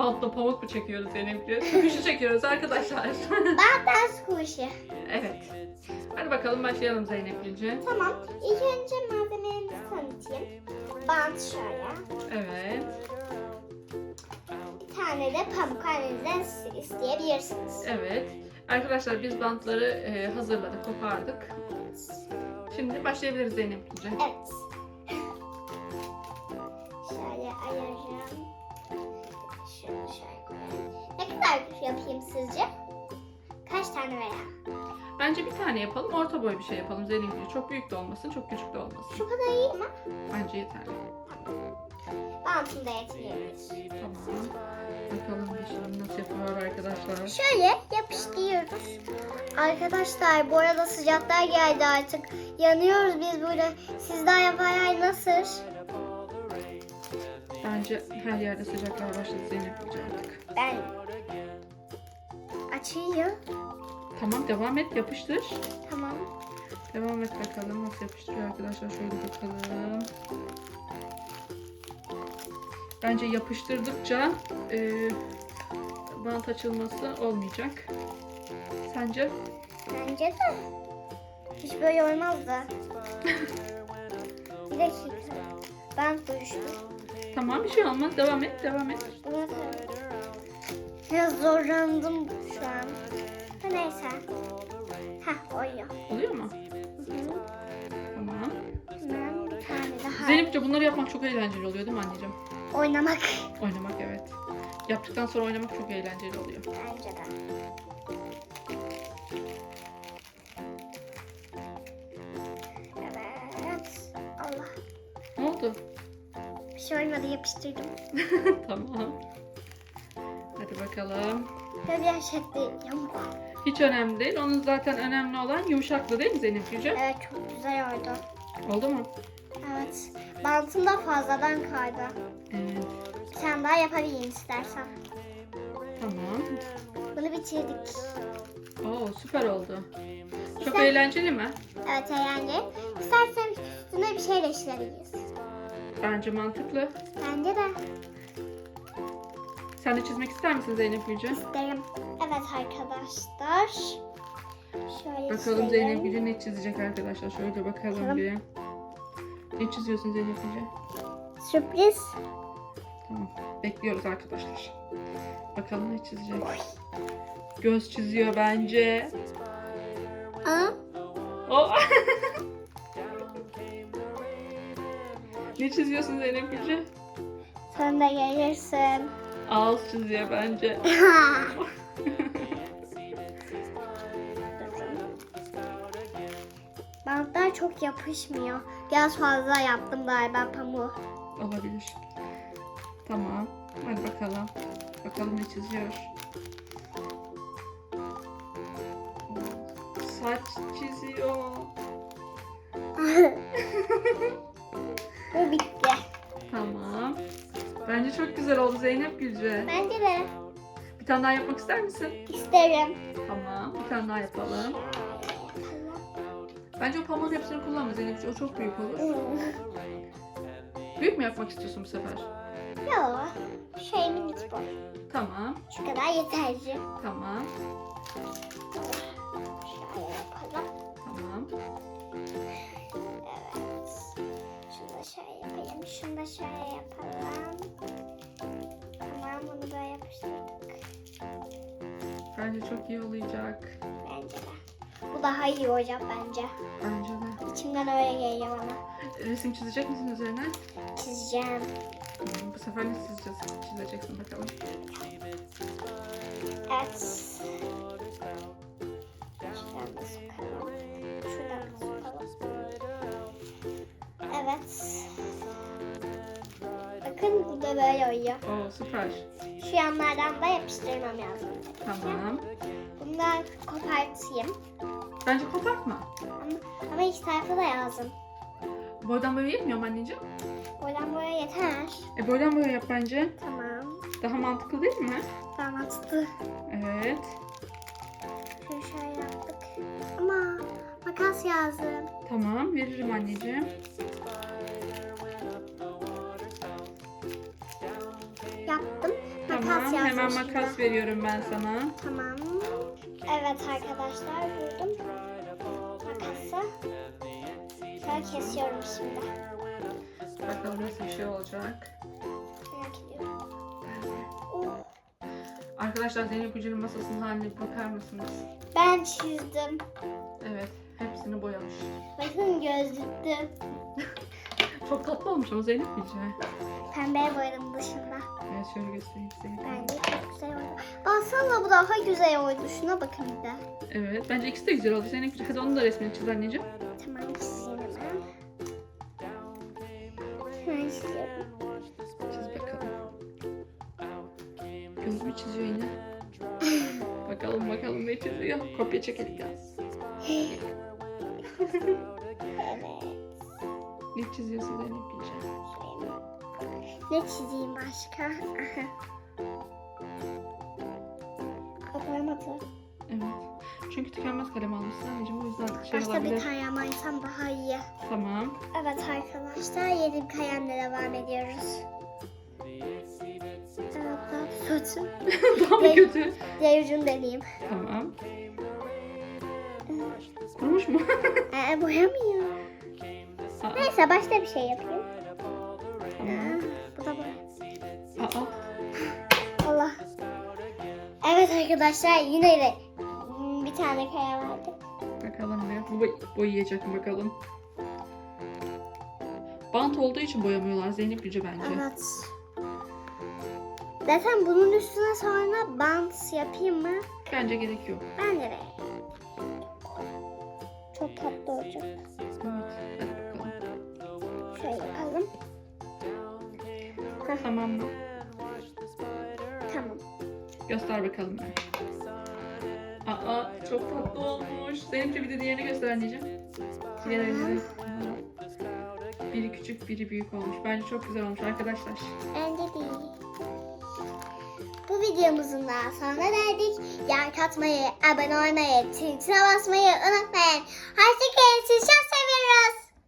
Bantla pamuk mu çekiyoruz Zeynep'ciğim? Squishy çekiyoruz arkadaşlar. Ben ben squishy. evet. Hadi bakalım başlayalım Zeynep'ciğim. Tamam. İlk önce malzemelerimizi tanıtayım. Bant şöyle. Evet. Bir tane de pamuk annenizden isteyebilirsiniz. Evet. Arkadaşlar biz bantları e, hazırladık, kopardık. Şimdi başlayabiliriz Zeynep'ciğim. Evet. Sizce? Kaç tane veya? Bence bir tane yapalım, orta boy bir şey yapalım Zeynep'ciğim. Çok büyük de olmasın, çok küçük de olmasın. Şu kadar iyi mi? Bence yeterli. Bantım da yetmeyebilir. Tamam. Bakalım Bişra nasıl yapıyor arkadaşlar. Şöyle yapıştırıyoruz. Arkadaşlar bu arada sıcaklar geldi artık. Yanıyoruz biz burada. Siz daha yaparlar nasıl? Bence her yerde sıcaklar başladı Zeynep'ciğim artık. Ben açayım. Tamam devam et, yapıştır. Tamam. Devam et bakalım nasıl yapıştırıyor arkadaşlar. Şöyle bakalım. Bence yapıştırdıkça e, bant açılması olmayacak. Sence? Bence de. Hiç böyle olmaz da. Bir dakika. Ben düştü. Tamam bir şey olmaz. Devam et, devam et. Biraz zorlandım şu an. Ha, neyse. Heh oyuyor. Oluyor mu? Hı hı. Tamam. Hemen bir tane daha. Zeynep'ciğim bunları yapmak çok eğlenceli oluyor değil mi anneciğim? Oynamak. Oynamak evet. Yaptıktan sonra oynamak çok eğlenceli oluyor. Bence de. Evet. Allah. Ne oldu? Bir şey olmadı yapıştırdım. tamam. Hadi bakalım. Böyle bir şekli yamuk. Hiç önemli değil. Onun zaten önemli olan yumuşaklığı değil mi Zeynep'ciğim? Evet çok güzel oldu. Oldu mu? Evet. Bantım da fazladan kaydı. Evet. Bir tane daha yapabilirim istersen. Tamam. Bunu bitirdik. Oo süper oldu. Çok Sen- eğlenceli mi? Evet yani. İstersen üstüne bir şey de işleyebiliriz. Bence mantıklı. Bence de Sen de çizmek ister misin Zeynep Gülce? isterim. Evet arkadaşlar. Şöyle Bakalım çizelim. Zeynep Gülce ne çizecek arkadaşlar. Şöyle bakalım Bakalım. bir. Ne çiziyorsun Zeynep Gülce? Sürpriz. Tamam. Bekliyoruz arkadaşlar. Bakalım ne çizecek. Göz çiziyor bence. Aa, O. ne çiziyorsun Zeynep Gülce? sen de gelirsin. Ağız çiziyor bence. Bantlar çok yapışmıyor. Biraz fazla yaptım galiba pamuğu. Olabilir. Tamam. Hadi bakalım. Bakalım ne çiziyor. Saç çiziyor. Bu bitti. Tamam. Bence çok güzel oldu Zeynep Gülce. Bence de Bir tane daha yapmak ister misin? isterim. Tamam. Bir tane daha yapalım. Bence o pamuğun hepsini kullanma Zeynep. O çok büyük olur. Büyük mü yapmak istiyorsun bu sefer? Yok. Şey minik bu. Tamam. Şu kadar yeterli. Tamam. Bence çok iyi olacak. Bence de. Bu daha iyi olacak bence. Bence de. İçimden öyle geliyor bana. Resim çizecek misin üzerine? Çizeceğim. Tamam, bu sefer ne çizeceğiz? Çizeceksin bakalım. Evet. Şuradan da sokalım. Şuradan da sokalım. Evet. Bakın bu da böyle oluyor. Oo süper. Şu yanlardan da yapıştırmam lazım. Tamam. Bundan kopartayım. Bence kopartma. Ama, ama iki tarafı da lazım. Boydan boya yetmiyor mu anneciğim? Buradan buraya yeter. E boydan boya yap bence. Tamam. Daha mantıklı değil mi? Tamam tuttu. Evet. Şöyle şöyle yaptık. Ama makas lazım. Tamam veririm anneciğim. Yaptım. Makas Tamam hemen şurada. makas veriyorum ben sana. Tamam. Evet arkadaşlar buldum. Makası. Şöyle kesiyorum şimdi. Bakalım nasıl bir şey olacak. Merak ediyorum. Oh, Arkadaşlar Zeynep Hoca'nın masasının haline bir bakar mısınız? ben çizdim. Evet hepsini boyamış. Bakın gözlüklü. Çok tatlı olmuş ama Zeynep Hoca. Pembeye boyadım dışında. Evet şöyle göstereyim size. Bence çok güzel oldu. Baksana bu daha güzel oldu. Şuna bakın bir de. Evet bence ikisi de güzel oldu. Zeynep Hoca hadi onun da resmini çiz anneciğim. Tamam çizeyim hemen. Hemen çiziyorum. Çiz bakalım. Gözümü çiziyor yine. bakalım bakalım ne çiziyor. Kopya çekelim biraz. Evet. Ne çiziyorsun Zeynep Hoca? Ne çizeyim başka? Aha. Kapanamadı. Evet. Çünkü tükenmez kalem almışsın anneciğim o yüzden şey Başka olabilir. bir tane yapmaysam daha iyi. Tamam. Evet arkadaşlar yeni bir kalemle devam ediyoruz. Evet daha kötü. Daha mı kötü? Diğer ucunu deneyeyim. Tamam. Kurumuş mu? Ee, boyamıyor. Aa, Neyse başka bir şey yapayım. Arkadaşlar yine de bir tane kaya vardı. bakalım ne? Bu boy- boyayacak mı bakalım. Bant olduğu için boyamıyorlar Zeynep Yüce bence. Evet. Zaten bunun üstüne sonra bant yapayım mı? Bence gerek yok. Ben de Çok tatlı olacak. Evet. Hadi bakalım. Şöyle yapalım. Tamam mı? Göster bakalım. Aa çok tatlı olmuş. Zeynep'ciğim bir de diğerini göster anneciğim. Diğerini. Biri küçük biri büyük olmuş. Bence çok güzel olmuş arkadaşlar. Bence değil. Bu videomuzun daha sonuna geldik. Like atmayı, abone olmayı, tintine basmayı unutmayın. Hoşçakalın. Siz